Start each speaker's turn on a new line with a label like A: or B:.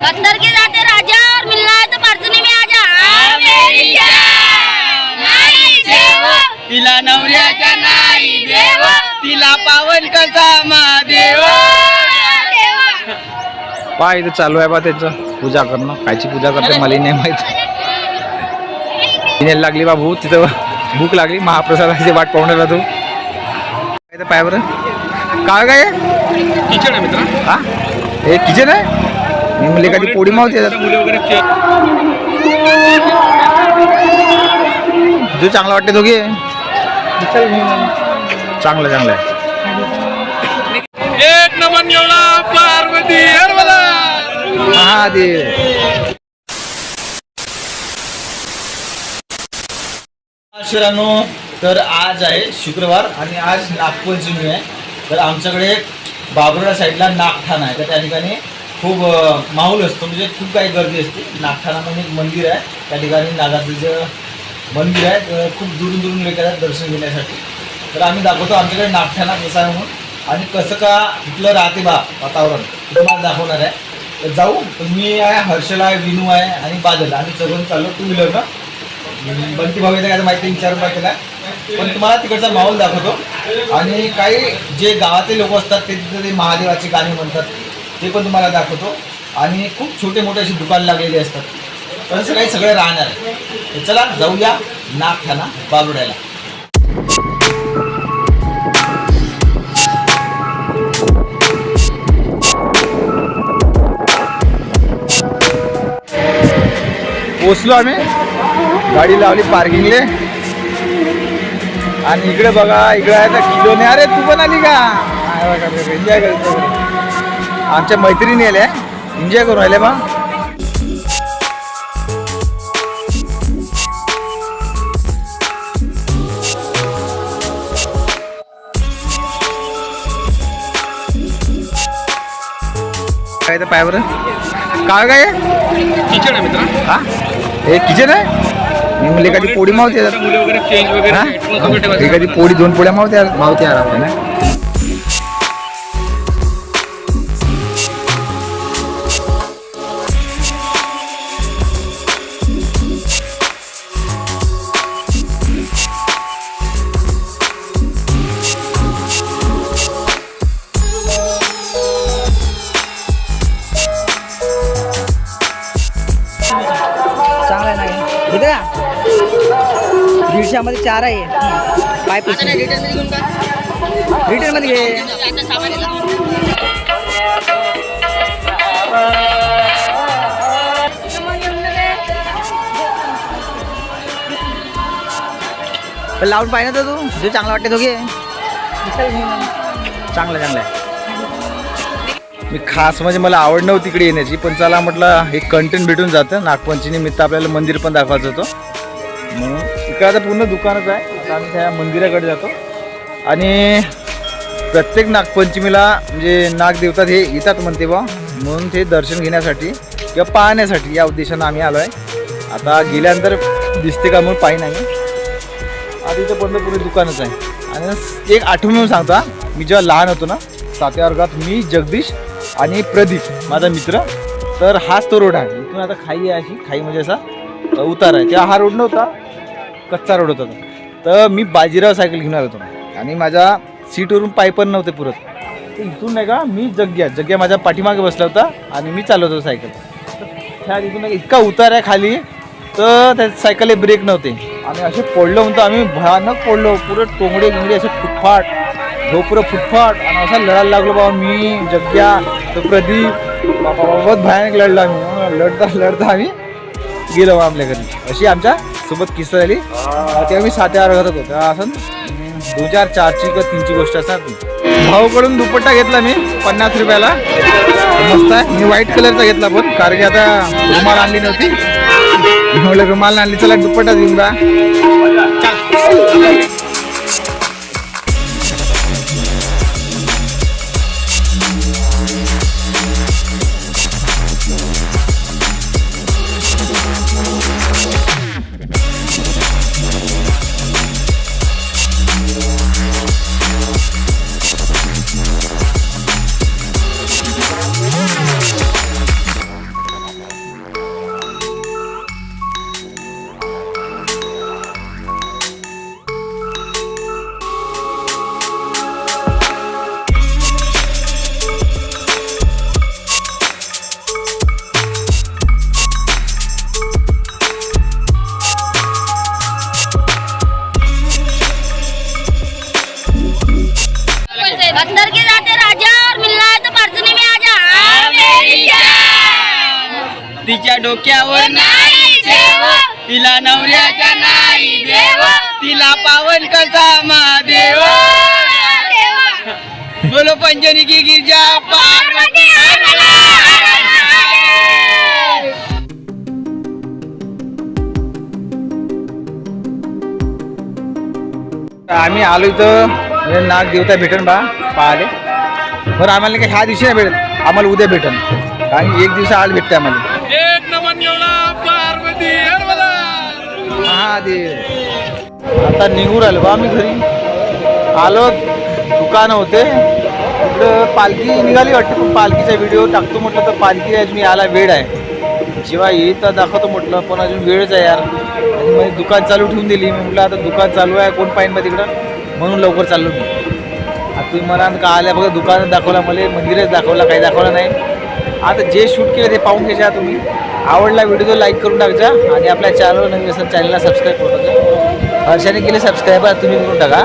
A: अंदर के जाते राजा और मिलना है तो में नाही देव।
B: तिला नवऱ्याच्या नाही देव। तिला पावन कसा महादेव
C: पा इथं चालू आहे बा त्यांचं पूजा करणं. कायची पूजा करते मला नाही माहीत. तिने लागली बा भूक तिथं भूक लागली. महाप्रसादाची वाट पाहून तू. काय पाय बरं? काय काय
D: किचन आहे मित्रा.
C: हा? हे किचन आहे? मी म्हणले एखादी पोळी मावते जो चांगला वाटते दोघे? चांगलं चांगलं आहे.
D: एक नंबर निवडा पार्वती
C: महादेव.
E: शिरानो तर आज आहे शुक्रवार आणि आज नागपंचमी आहे. तर आमच्याकडे बाबुर्डा साईडला नागठाणा आहे. तर त्या ठिकाणी खूप माहोल असतो. म्हणजे खूप काही गर्दी असते. नागठाणा म्हणून एक मंदिर आहे. त्या ठिकाणी नागाचं मंदिर आहे तर खूप दुरून दुरून लोक येतात दर्शन घेण्यासाठी. तर आम्ही दाखवतो. आमच्याकडे नागठाणा कसा आहे म्हणून. आणि कसं का तिथलं राहते बा वातावरण तुम्हाला दाखवणार आहे. तर जाऊ. मी आहे हर्षल आहे विनू आहे आणि बादल. आम्ही चढून चाललो टू व्हीलरनं बंटी भाऊ येते काय माहिती विचारून पाहिजे पण तुम्हाला तिकडचा माहोल दाखवतो. आणि काही जे गावातले लोक असतात ते तिथे ते महादेवाची गाणी म्हणतात. ते पण तुम्हाला दाखवतो. आणि खूप छोटे मोठे अशी दुकान लागलेली असतात. तसं असं काही सगळं राहणार आहे. चला जाऊया नागठाणा बाबुड्याला.
C: पोचलो आम्ही. गाडी लावली पार्किंगले. आणि इकडे बघा इकडे आहे तर किलोने. अरे तू पण आली का? एन्जॉय करतो आमच्या मैत्रिणी आल्या. एन्जॉय करून राहिले बा. काय तर पाय बरं काय काय?
D: किचन आहे मित्रा.
C: हा? हे किचन आहे? मी म्हणले एखादी पोळी मावते.
D: मुले
C: हा? एखादी पोळी दोन पोळ्या मावते. मावते आराम
F: दीडशेमध्ये चार आहे. पाय रिटर्नमध्ये घे. लावून पाहिजे तर तू जे चांगलं वाटते दोघे
C: चांगलं चांगलं आहे. मी खास म्हणजे मला आवड नव्हती तिकडे येण्याची पण चला म्हटलं एक कंटेंट भेटून जातं. नागपंचमी निमित्त आपल्याला मंदिर पण दाखवायचं होतं. म्हणून इकडे आता पूर्ण दुकानच आहे. आता आम्ही त्या मंदिराकडे जातो. आणि प्रत्येक नागपंचमीला म्हणजे नागदेवतात हे येतात म्हणते बा म्हणून ते दर्शन घेण्यासाठी किंवा पाहण्यासाठी या उद्देशानं आम्ही आलो आहे आता गेल्यानंतर दिसते का म्हणून पाहिजे नाही. आता इथं पण पूर्ण दुकानच आहे. आणि एक आठवण म्हणून सांगतो मी जेव्हा लहान होतो ना सातव्या वर्गात मी जगदीश आणि प्रदीप माझा मित्र. तर हाच तो रोड आहे. इथून आता खाई आहे अशी खाई म्हणजे असा. उतार आहे. तेव्हा हा रोड नव्हता कच्चा रोड होता तो. तर मी बाजीराव सायकल घेऊन आलो होतो. आणि माझ्या सीटवरून पाय पण नव्हते पुरत. तर इथून नाही का मी जग्या जग्या माझ्या पाठीमागे बसला होता आणि मी चालवत होतो सायकल. तर त्या इथून नाही का इतका उतार आहे खाली तर त्या सायकलला ब्रेक नव्हते. आणि असे पडलो म्हणतो आम्ही भयानक पडलो. पुरं टोंगडे गिंगडे असे फुटफाट हो पुरं फुटफाट आणि असा लढायला लागलो बाबा मी जग्या तो प्रदीप बाबा बाबा बहुत भयानक लढला आम्ही. लढता लढता आम्ही गेलो मग आपल्या घरी. अशी आमच्यासोबत किस्सा झाली. तेव्हा मी सात आठ घरात होतो. असं दोन हजार चारची किंवा तीनची गोष्ट असणार भाऊकडून दुपट्टा घेतला मी पन्नास रुपयाला. मस्त आहे. मी व्हाईट कलरचा घेतला पण कारण की आता रुमाल आणली नव्हती. म्हणलं रुमाल आणली चला दुपट्टा घेऊन जा.
B: अंदर के जाते राजा और मिलना है तो में तिच्या डोक्यावर नाही तिला नवऱ्याच्या नाही देव तिला पावन कसा महादेव। बोलो पंचनी की गिरजा पार्वती
C: आम्ही आलो इथं. नाग देवता भेटन बा पाहिले. बरं आम्हाला काही ह्या दिवशी नाही भेटत. आम्हाला उद्या भेटन. कारण की एक दिवस आड भेटते आम्हाला. महादेव. आता निघून आलो बा आम्ही घरी. आलो दुकानं होते. इकडं पालखी निघाली वाटते पण पालखीचा व्हिडिओ टाकतो म्हटलं तर पालखी अजून यायला वेळ आहे. जेव्हा येईल तर दाखवतो म्हटलं पण अजून वेळच आहे यार. आणि मग दुकान चालू ठेवून दिली. मी म्हटलं आता दुकान चालू आहे कोण पाहिजे मग तिकडं? म्हणून लवकर चाललो मी. तुम्ही म्हणाल का आल्या बघा दुकान दाखवला मला मंदिरच दाखवला काही दाखवलं नाही. आता जे शूट केलं ते पाहून घ्यायच्या तुम्ही. आवडला व्हिडिओ लाईक करून टाकजा आणि आपल्या चॅनल नवीन असेल चॅनलला सबस्क्राईब करून टाका हर्षाने केले सबस्क्राईबर तुम्ही करून टाका.